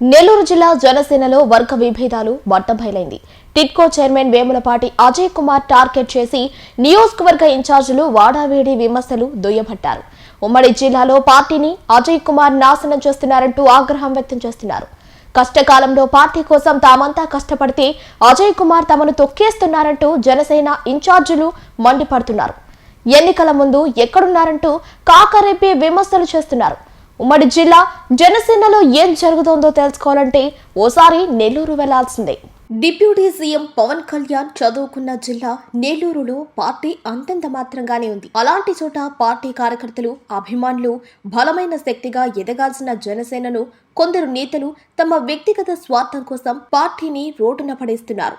నెల్లూరు జిల్లా జనసేనలో వర్గ విభేదాలు బట్టబయలైంది. TIDCO chairman Vemulapati Ajay Kumar target చేసి నియోజకవర్గ ఇన్ఛార్జీలు వాడావేడి విమర్శలు దుయ్యబట్టారు. ఉమ్మడి జిల్లాలో పార్టీని అజయ్ కుమార్ నాశనం చేస్తున్నారంటూ ఆగ్రహం వ్యక్తం చేస్తున్నారు. కష్టకాలంలో పార్టీ కోసం తామంతా కష్టపడితే అజయ్ కుమార్ తమను తొక్కేస్తున్నారంటూ జనసేన ఇన్ఛార్జీలు మండిపడుతున్నారు. ఎన్నికల ముందు ఎక్కడున్నారంటూ కాకరెప్పి విమర్శలు చేస్తున్నారు. ఉమ్మడి జిల్లా జనసేనలో ఏం జరుగుతోందో తెలుసుకోవాలంటే ఓసారి నెల్లూరు వెళ్ళాల్సిందే. డిప్యూటీ సీఎం పవన్ కళ్యాణ్ చదువుకున్న జిల్లా నెల్లూరులో పార్టీ అంతంత మాత్రంగానే ఉంది. అలాంటి చోట పార్టీ కార్యకర్తలు అభిమానులు బలమైన శక్తిగా ఎదగాల్సిన జనసేనను కొందరు నేతలు తమ వ్యక్తిగత స్వార్థం కోసం పార్టీని రోడ్డున పడేస్తున్నారు.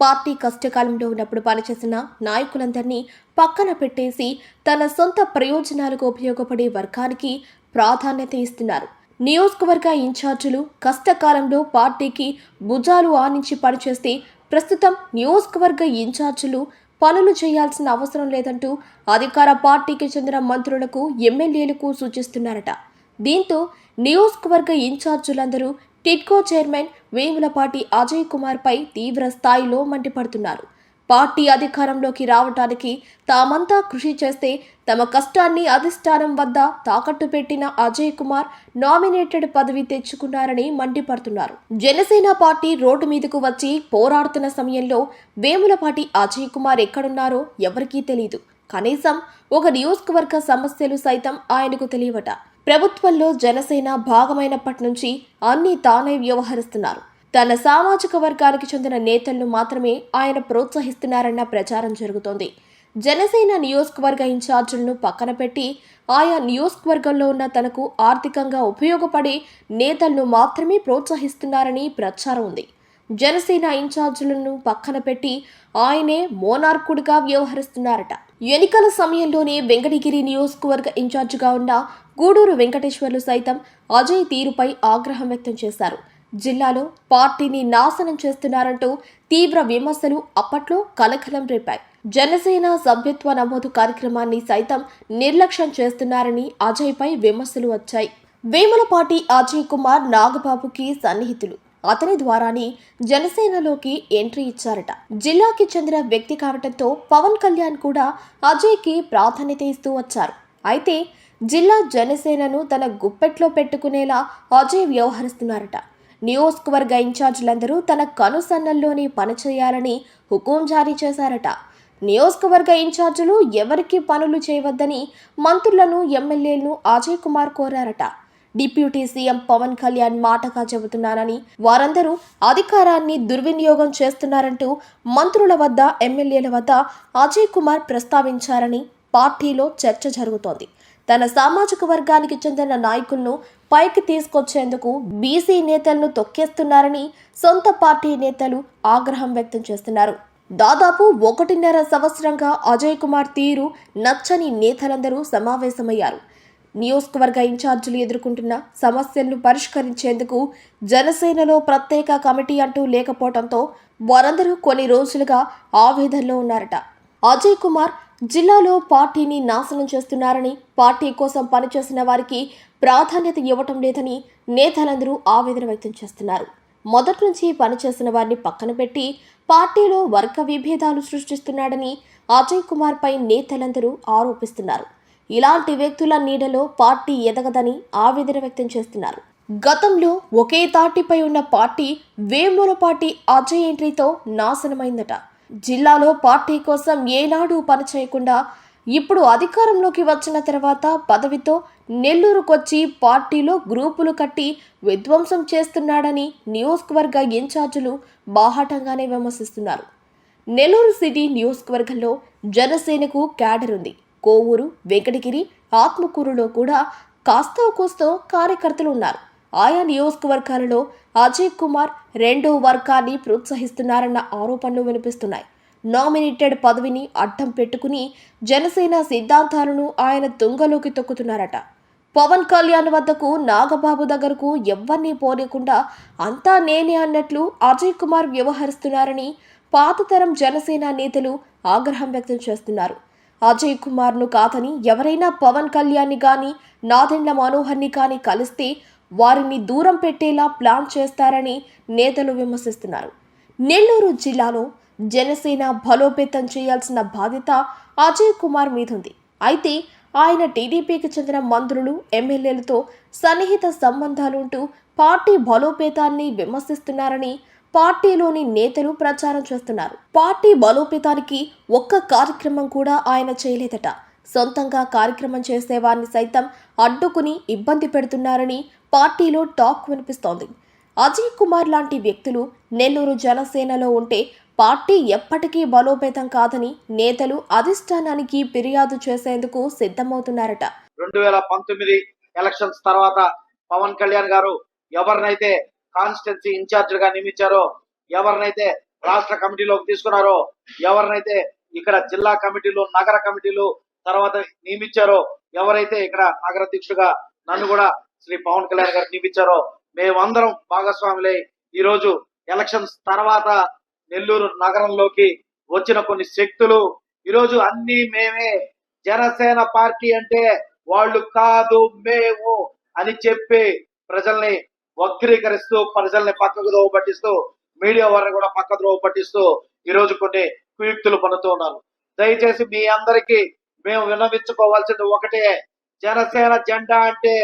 పార్టీ కష్టకాలంలో ఉన్నప్పుడు పనిచేసిన నాయకులందరినీ పక్కన పెట్టేసి తన సొంత ప్రయోజనాలకు ఉపయోగపడే వర్గానికి ప్రాధాన్యత ఇస్తున్నారు. నియోజకవర్గ ఇన్ఛార్జీలు కష్టకాలంలో పార్టీకి భుజాలు ఆనించి పనిచేస్తే ప్రస్తుతం నియోజకవర్గ ఇన్ఛార్జీలు పనులు చేయాల్సిన అవసరం లేదంటూ అధికార పార్టీకి చెందిన మంత్రులకు ఎమ్మెల్యేలకు సూచిస్తున్నారట. దీంతో నియోజకవర్గ ఇన్ఛార్జీలందరూ టిడ్కో చైర్మన్ వేములపాటి అజయ్ కుమార్ పై తీవ్ర స్థాయిలో మండిపడుతున్నారు. పార్టీ అధికారంలోకి రావటానికి తామంతా కృషి చేస్తే తమ కష్టాన్ని అధిష్టానం వద్ద తాకట్టు పెట్టిన అజయ్ కుమార్ నామినేటెడ్ పదవి తెచ్చుకున్నారని మండిపడుతున్నారు. జనసేన పార్టీ రోడ్డు మీదకు వచ్చి పోరాడుతున్న సమయంలో వేములపాటి అజయ్ కుమార్ ఎక్కడున్నారో ఎవరికీ తెలియదు కనీసం ఒక నియోజకవర్గ సమస్యలు సైతం ఆయనకు తెలియవట. ప్రభుత్వంలో జనసేన భాగమైనప్పటి నుంచి అన్ని తానే వ్యవహరిస్తున్నారు. తన సామాజిక వర్గానికి చెందిన నేతలను మాత్రమే ఆయన ప్రోత్సహిస్తున్నారన్న ప్రచారం జరుగుతోంది. జనసేన నియోజకవర్గ ఇన్ఛార్జీలను పక్కన పెట్టి ఆయా నియోజకవర్గంలో ఉన్న తనకు ఆర్థికంగా ఉపయోగపడే నేతలను మాత్రమే ప్రోత్సహిస్తున్నారని ప్రచారం ఉంది. జనసేన ఇన్ఛార్జీలను పక్కన పెట్టి ఆయనే మోనార్కుడిగా వ్యవహరిస్తున్నారట. ఎన్నికల సమయంలోనే వెంకటగిరి నియోజకవర్గ ఇన్ఛార్జిగా ఉన్న గూడూరు వెంకటేశ్వర్లు సైతం అజయ్ తీరుపై ఆగ్రహం వ్యక్తం చేశారు. జిల్లాలో పార్టీని నాశనం చేస్తున్నారంటూ తీవ్ర విమర్శలు అప్పట్లో కలకలం రేపాయి. జనసేన సభ్యత్వ నమోదు కార్యక్రమాన్ని సైతం నిర్లక్ష్యం చేస్తున్నారని అజయ్పై విమర్శలు వచ్చాయి. వేములపాటి అజయ్ కుమార్ నాగబాబుకి సన్నిహితులు. అతని ద్వారానే జనసేనలోకి ఎంట్రీ ఇచ్చారట. జిల్లాకి చెందిన వ్యక్తి కావటంతో పవన్ కళ్యాణ్ కూడా అజయ్కి ప్రాధాన్యత ఇస్తూ వచ్చారు. అయితే జిల్లా జనసేనను తన గుప్పెట్లో పెట్టుకునేలా అజయ్ వ్యవహరిస్తున్నారట. నియోజకవర్గ ఇన్ఛార్జీలందరూ తన కనుసన్నల్లోనే పనిచేయాలని హుకుం జారీ చేశారట. నియోజకవర్గ ఇన్ఛార్జీలు ఎవరికి పనులు చేయవద్దని మంత్రులను ఎమ్మెల్యేలను అజయ్ కుమార్ కోరారట. డిప్యూటీ సీఎం పవన్ కళ్యాణ్ మాటగా చెబుతున్నారని వారందరూ అధికారాన్ని దుర్వినియోగం చేస్తున్నారంటూ మంత్రుల వద్ద ఎమ్మెల్యేల వద్ద అజయ్ కుమార్ ప్రస్తావించారని పార్టీలో చర్చ జరుగుతోంది. తన సామాజిక వర్గానికి చెందిన నాయకులను పైకి తీసుకొచ్చేందుకు బీసీ నేతలను తొక్కేస్తున్నారని సొంత పార్టీ నేతలు ఆగ్రహం వ్యక్తం చేస్తున్నారు. దాదాపు ఒకటిన్నర సంవత్సరంగా అజయ్ కుమార్ తీరు నచ్చని నేతలందరూ సమావేశమయ్యారు. నియోజకవర్గ ఇన్ఛార్జీలు ఎదుర్కొంటున్న సమస్యలను పరిష్కరించేందుకు జనసేనలో ప్రత్యేక కమిటీ అంటూ లేకపోవడంతో వారందరూ కొన్ని రోజులుగా ఆవేదనలో ఉన్నారట. అజయ్ కుమార్ జిల్లాలో పార్టీని నాశనం చేస్తున్నారని పార్టీ కోసం పనిచేసిన వారికి ప్రాధాన్యత ఇవ్వటం లేదని నేతలందరూ ఆవేదన వ్యక్తం చేస్తున్నారు. మొదటి నుంచి పనిచేసిన వారిని పక్కన పెట్టి పార్టీలో వర్గ విభేదాలు సృష్టిస్తున్నాడని అజయ్ కుమార్ పై నేతలందరూ ఆరోపిస్తున్నారు. ఇలాంటి వ్యక్తుల నీడలో పార్టీ ఎదగదని ఆవేదన వ్యక్తం చేస్తున్నారు. గతంలో ఒకే తాటిపై ఉన్న పార్టీ వేములపాటి అజయ్ ఎంట్రీతో నాశనమైందట. జిల్లాలో పార్టీ కోసం ఏనాడు పనిచేయకుండా ఇప్పుడు అధికారంలోకి వచ్చిన తర్వాత పదవితో నెల్లూరుకొచ్చి పార్టీలో గ్రూపులు కట్టి విధ్వంసం చేస్తున్నాడని నియోజకవర్గ ఇన్ఛార్జీలు బాహాటంగానే విమర్శిస్తున్నారు. నెల్లూరు సిటీ నియోజకవర్గంలో జనసేనకు క్యాడర్ ఉంది. కోవూరు వెంకటగిరి ఆత్మకూరులో కూడా కాస్తో కూస్తో కార్యకర్తలు ఉన్నారు. ఆయా నియోజకవర్గాలలో అజయ్ కుమార్ రెండో వర్గాన్ని ప్రోత్సహిస్తున్నారన్న ఆరోపణలు వినిపిస్తున్నాయి. నామినేటెడ్ పదవిని అడ్డం పెట్టుకుని జనసేన సిద్ధాంతాలను ఆయన తుంగలోకి తొక్కుతున్నారట. పవన్ కళ్యాణ్ వద్దకు నాగబాబు దగ్గరకు ఎవరిని పోనీయకుండా అంతా నేనే అన్నట్లు అజయ్ కుమార్ వ్యవహరిస్తున్నారని పాతతరం జనసేన నేతలు ఆగ్రహం వ్యక్తం చేస్తున్నారు. అజయ్ కుమార్ను కాదని ఎవరైనా పవన్ కళ్యాణ్ని కానీ నాదెండ్ల మనోహర్ని కానీ కలిస్తే వారిని దూరం పెట్టేలా ప్లాన్ చేస్తారని నేతలు విమర్శిస్తున్నారు. నెల్లూరు జిల్లాలో జనసేన బలోపేతం చేయాల్సిన బాధ్యత అజయ్ కుమార్ మీదుంది అయితే ఆయన టీడీపీకి చెందిన మంత్రులు ఎమ్మెల్యేలతో సన్నిహిత సంబంధాలుంటూ పార్టీ బలోపేతాన్ని విమర్శిస్తున్నారని పార్టీలోని నేతలు ప్రచారం చేస్తున్నారు. పార్టీ బలోపేతానికి ఒక్క కార్యక్రమం కూడా ఆయన చేయలేదట. సొంతంగా కార్యక్రమం చేసేవారిని సైతం అడ్డుకుని ఇబ్బంది పెడుతున్నారని పార్టీలో టాక్ వినిపిస్తోంది. అజయ్ కుమార్ లాంటి వ్యక్తులు నెల్లూరు జనసేనలో ఉంటే పార్టీ ఎప్పటికీ బలోపేతం కాదని నేతలు అధిష్టానానికి ఫిర్యాదు చేసేందుకు సిద్ధమవుతున్నారట. రెండు వేల పంతొమ్మిది ఎలక్షన్స్ తర్వాత పవన్ కళ్యాణ్ గారు ఎవరినైతే కాన్స్టిట్యున్సీ ఇన్ఛార్జ్గా నియమించారో ఎవరినైతే రాష్ట్ర కమిటీలోకి తీసుకున్నారో ఎవరినైతే ఇక్కడ జిల్లా కమిటీలు నగర కమిటీలు తర్వాత నియమించారో ఎవరైతే ఇక్కడ నగర అధ్యక్షుడిగా నన్ను కూడా శ్రీ పవన్ కళ్యాణ్ గారు నియమించారో మేమందరం భాగస్వాములై ఈరోజు ఎలక్షన్స్ తర్వాత నెల్లూరు నగరంలోకి వచ్చిన కొన్ని శక్తులు. ఈరోజు అన్ని మేమే. జనసేన పార్టీ అంటే వాళ్ళు కాదు మేము అని చెప్పి ప్రజల్ని వక్రీకరిస్తూ ప్రజల్ని పక్కకు దోవ పట్టిస్తూ మీడియా వారిని కూడా పక్క ద్రోవ పట్టిస్తూ ఈరోజు కొన్ని కుయుక్తులు పనుతూ ఉన్నారు. దయచేసి మీ అందరికీ మేము విన్నవించుకోవాల్సింది ఒకటే. జనసేన జెండా అంటే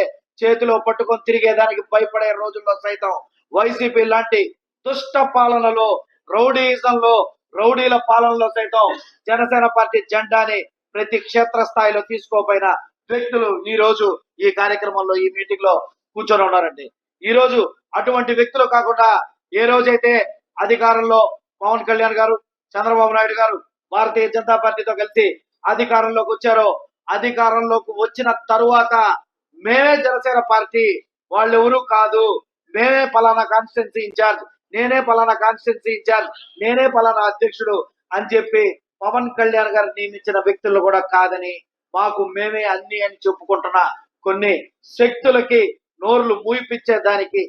చేతిలో పట్టుకొని తిరిగేదానికి భయపడే రోజుల్లో సైతం వైసీపీ లాంటి దుష్ట పాలనలో రౌడీజంలో రౌడీల పాలనలో సైతం జనసేన పార్టీ జెండాని ప్రతి క్షేత్ర స్థాయిలో తీసుకోపోయిన వ్యక్తులు ఈ రోజు ఈ కార్యక్రమంలో ఈ మీటింగ్లో కూర్చొని ఉన్నారండి. ఈ రోజు అటువంటి వ్యక్తులు కాకుండా ఏ రోజైతే అధికారంలో పవన్ కళ్యాణ్ గారు చంద్రబాబు నాయుడు గారు భారతీయ జనతా పార్టీతో కలిసి అధికారంలోకి వచ్చారో అధికారంలోకి వచ్చిన తరువాత మేమే జనసేన పార్టీ వాళ్ళు ఎవరు కాదు. మేమే పలానా కాన్స్టిట్యున్సీ ఇన్ఛార్జ్ నేనే పలానా కాన్స్టిట్యున్సీ ఇన్ఛార్జ్ నేనే పలానా అధ్యక్షుడు అని చెప్పి పవన్ కళ్యాణ్ గారు నియమించిన వ్యక్తులు కూడా కాదని మాకు మేమే అన్ని అని చెప్పుకుంటున్న కొన్ని శక్తులకి నోర్లు మూయిపించే దానికి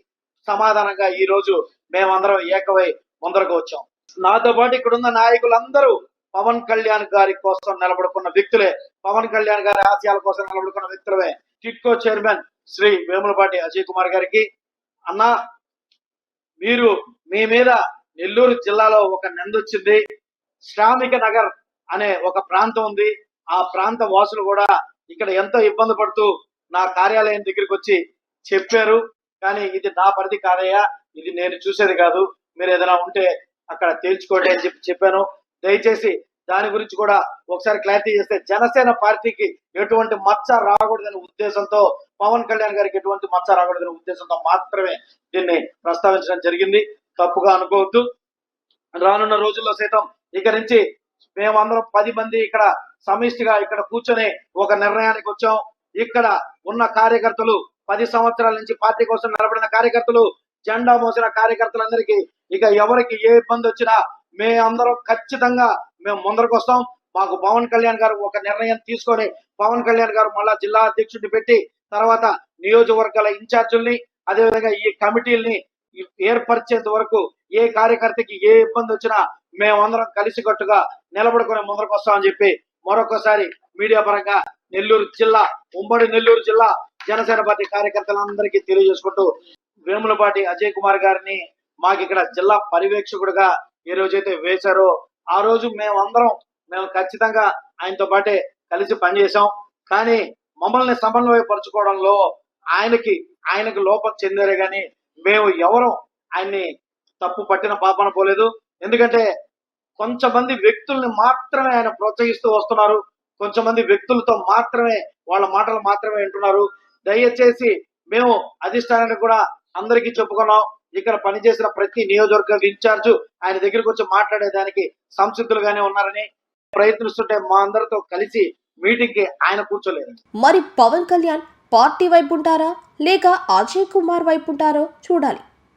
సమాధానంగా ఈ రోజు మేమందరం ఏకవై ముందరకు వచ్చాం. నాతో పాటు ఇక్కడ ఉన్న నాయకులందరూ పవన్ కళ్యాణ్ గారి కోసం నిలబడుకున్న వ్యక్తులే. పవన్ కళ్యాణ్ గారి ఆశయాల కోసం నిలబడుకున్న వ్యక్తులే టిట్కో చైర్మన్ శ్రీ వేములపాటి అజయ్ కుమార్ గారికి అన్న మీరు మీ మీద నెల్లూరు జిల్లాలో ఒక నిందొచ్చింది శ్రామిక నగర్ అనే ఒక ప్రాంతం ఉంది. ఆ ప్రాంత వాసులు కూడా ఇక్కడ ఎంతో ఇబ్బంది పడుతూ నా కార్యాలయం దగ్గరికి వచ్చి చెప్పారు. కానీ ఇది నా పరిధి కాదయ్యా. ఇది నేను చూసేది కాదు. మీరు ఏదైనా ఉంటే అక్కడ తేల్చుకోండి అని చెప్పి చెప్పాను. దయచేసి దాని గురించి కూడా ఒకసారి క్లారిటీ చేస్తే జనసేన పార్టీకి ఎటువంటి మచ్చ రాకూడదనే ఉద్దేశంతో పవన్ కళ్యాణ్ గారికి ఎటువంటి మచ్చ రాకూడదనే ఉద్దేశంతో మాత్రమే దీన్ని ప్రస్తావించడం జరిగింది. తప్పుగా అనుకోవద్దు. రానున్న రోజుల్లో సైతం ఇక నుంచి మేమందరం పది మంది ఇక్కడ సమిష్టిగా ఇక్కడ కూర్చొని ఒక నిర్ణయానికి వచ్చాం. ఇక్కడ ఉన్న కార్యకర్తలు పది సంవత్సరాల నుంచి పార్టీ కోసం నిలబడిన కార్యకర్తలు జెండా మోసిన కార్యకర్తలందరికీ ఇక ఎవరికి ఏ ఇబ్బంది వచ్చినా మేమందరం ఖచ్చితంగా మేము ముందరకు వస్తాం. మాకు పవన్ కళ్యాణ్ గారు ఒక నిర్ణయం తీసుకొని పవన్ కళ్యాణ్ గారు మళ్ళా జిల్లా అధ్యక్షుడిని పెట్టి తర్వాత నియోజకవర్గాల ఇన్ఛార్జుల్ని అదేవిధంగా ఈ కమిటీల్ని ఏర్పరిచేంత వరకు ఏ కార్యకర్తకి ఏ ఇబ్బంది వచ్చినా మేమందరం కలిసికట్టుగా నిలబడుకునే ముందరకు వస్తామని చెప్పి మరొకసారి మీడియా పరంగా నెల్లూరు జిల్లా ఉమ్మడి నెల్లూరు జిల్లా జనసేన పార్టీ కార్యకర్తలందరికీ తెలియజేసుకుంటూ వేములపాటి అజయ్ కుమార్ గారిని మాకు ఇక్కడ జిల్లా పర్యవేక్షకుడుగా ఏ రోజైతే వేశారో ఆ రోజు మేమందరం మేము ఖచ్చితంగా ఆయనతో పాటే కలిసి పనిచేసాం కానీ మమ్మల్ని సమన్వయపరచుకోవడంలో ఆయనకి ఆయనకి లోపం చెందారే కానీ మేము ఎవరం ఆయన్ని తప్పు పట్టిన పాపన పోలేదు. ఎందుకంటే కొంతమంది వ్యక్తుల్ని మాత్రమే ఆయన ప్రోత్సహిస్తూ వస్తున్నారు. కొంతమంది వ్యక్తులతో మాత్రమే వాళ్ళ మాటలు మాత్రమే వింటున్నారు. దయచేసి మేము అధిష్టానానికి కూడా అందరికీ చెప్పుకున్నాం. ఇక్కడ పనిచేసిన ప్రతి నియోజకవర్గ ఇన్ఛార్జ్ ఆయన దగ్గరకు వచ్చి మాట్లాడేదానికి సంసిద్ధులుగానే ఉన్నారని ప్రయత్నిస్తుంటే మా అందరితో కలిసి మీటింగ్కి ఆయన కూర్చోలేదు మరి పవన్ కళ్యాణ్ పార్టీ వైపు ఉంటారా? లేక అజయ్ కుమార్ వైపు ఉంటారో చూడాలి.